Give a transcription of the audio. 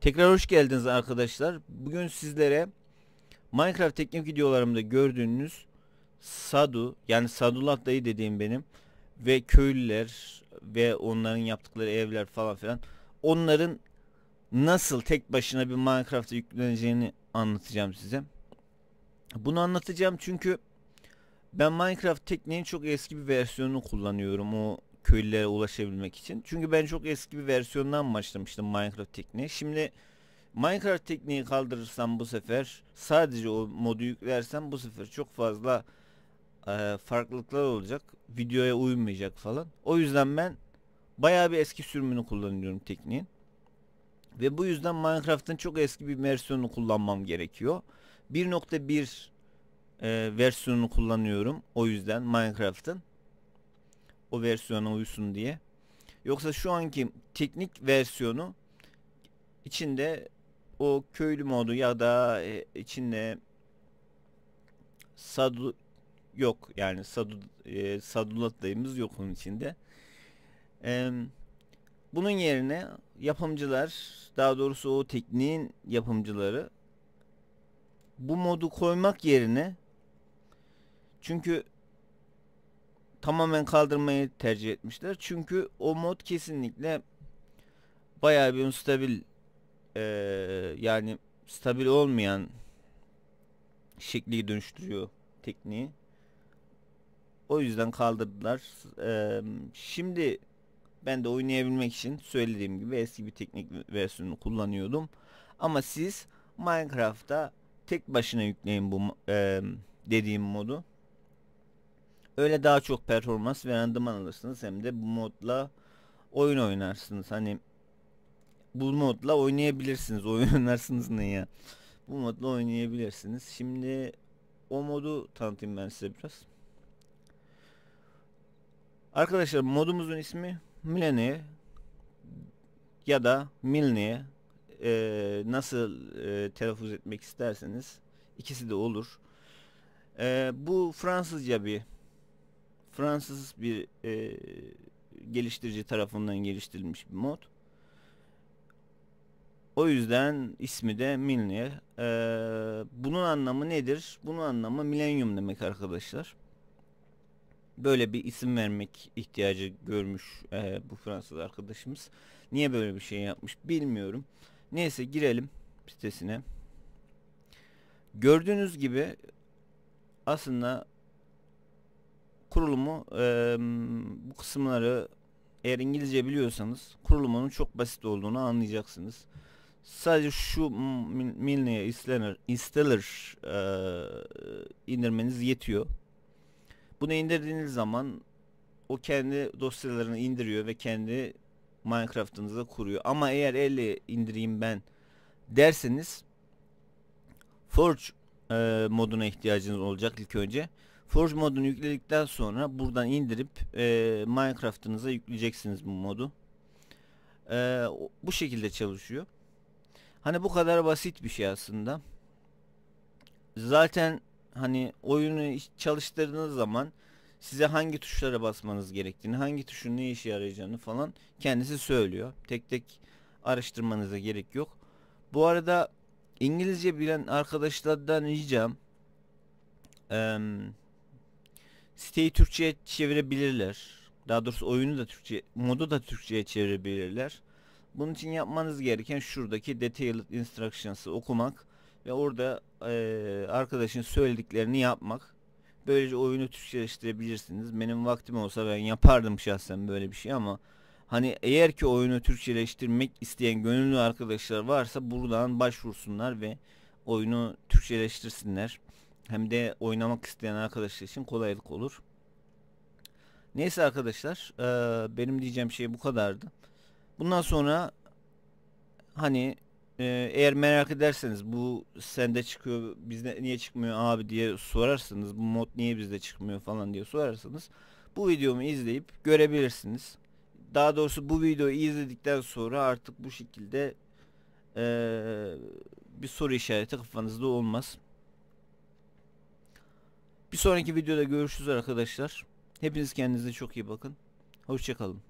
Tekrar hoş geldiniz arkadaşlar. Bugün sizlere Minecraft teknik videolarımda gördüğünüz Sadu yani Sadulat dayı dediğim benim ve köylüler ve onların yaptıkları evler falan filan onların nasıl tek başına bir Minecraft'a yükleneceğini anlatacağım size. Bunu anlatacağım çünkü ben Minecraft tekniğin çok eski bir versiyonunu kullanıyorum o köylülere ulaşabilmek için. Çünkü ben çok eski bir versiyondan başlamıştım Minecraft tekniği. Şimdi Minecraft tekniği kaldırırsam bu sefer sadece o modu yüklersem bu sefer çok fazla e, farklılıklar olacak. Videoya uymayacak falan. O yüzden ben bayağı bir eski sürümünü kullanıyorum tekniğin. Ve bu yüzden Minecraft'ın çok eski bir versiyonunu kullanmam gerekiyor. 1.1 e, versiyonunu kullanıyorum. O yüzden Minecraft'ın o versiyona uysun diye. Yoksa şu anki teknik versiyonu içinde o köylü modu ya da e, içinde sadu yok yani sadu e, sadulatlayımız yok onun içinde. E, bunun yerine yapımcılar daha doğrusu o tekniğin yapımcıları bu modu koymak yerine çünkü tamamen kaldırmayı tercih etmişler. Çünkü o mod kesinlikle bayağı bir stabil e, yani stabil olmayan şekli dönüştürüyor tekniği. O yüzden kaldırdılar. E, şimdi ben de oynayabilmek için söylediğim gibi eski bir teknik versiyonunu kullanıyordum. Ama siz Minecraft'ta tek başına yükleyin bu e, dediğim modu. Öyle daha çok performans ve randıman alırsınız hem de bu modla oyun oynarsınız. Hani bu modla oynayabilirsiniz. Oyun oynarsınız ne ya? Bu modla oynayabilirsiniz. Şimdi o modu tanıtayım ben size biraz. Arkadaşlar modumuzun ismi Millennium ya da Milne e, nasıl e, telaffuz etmek isterseniz ikisi de olur. E, bu Fransızca bir Fransız bir e, geliştirici tarafından geliştirilmiş bir mod. O yüzden ismi de Milner. Ee, bunun anlamı nedir? Bunun anlamı milenyum demek arkadaşlar. Böyle bir isim vermek ihtiyacı görmüş e, bu Fransız arkadaşımız. Niye böyle bir şey yapmış bilmiyorum. Neyse girelim sitesine. Gördüğünüz gibi aslında kurulumu e, bu kısımları eğer İngilizce biliyorsanız kurulumunun çok basit olduğunu anlayacaksınız. Sadece şu Milne installer, installer e, indirmeniz yetiyor. Bunu indirdiğiniz zaman o kendi dosyalarını indiriyor ve kendi Minecraft'ınıza kuruyor. Ama eğer elle indireyim ben derseniz Forge e, moduna ihtiyacınız olacak ilk önce. Forge modunu yükledikten sonra buradan indirip e, Minecraft'ınıza yükleyeceksiniz bu modu. E, bu şekilde çalışıyor. Hani bu kadar basit bir şey aslında. Zaten hani oyunu çalıştırdığınız zaman size hangi tuşlara basmanız gerektiğini, hangi tuşun ne işe yarayacağını falan kendisi söylüyor. Tek tek araştırmanıza gerek yok. Bu arada İngilizce bilen arkadaşlardan ricam eee siteyi Türkçe'ye çevirebilirler. Daha doğrusu oyunu da Türkçe, modu da Türkçe'ye çevirebilirler. Bunun için yapmanız gereken şuradaki detailed instructions'ı okumak ve orada e, arkadaşın söylediklerini yapmak. Böylece oyunu Türkçeleştirebilirsiniz. Benim vaktim olsa ben yapardım şahsen böyle bir şey ama hani eğer ki oyunu Türkçeleştirmek isteyen gönüllü arkadaşlar varsa buradan başvursunlar ve oyunu Türkçeleştirsinler. Hem de oynamak isteyen arkadaşlar için kolaylık olur. Neyse arkadaşlar e, benim diyeceğim şey bu kadardı. Bundan sonra hani e, eğer merak ederseniz bu sende çıkıyor bizde niye çıkmıyor abi diye sorarsanız bu mod niye bizde çıkmıyor falan diye sorarsanız bu videomu izleyip görebilirsiniz. Daha doğrusu bu videoyu izledikten sonra artık bu şekilde e, bir soru işareti kafanızda olmaz. Bir sonraki videoda görüşürüz arkadaşlar. Hepiniz kendinize çok iyi bakın. Hoşçakalın.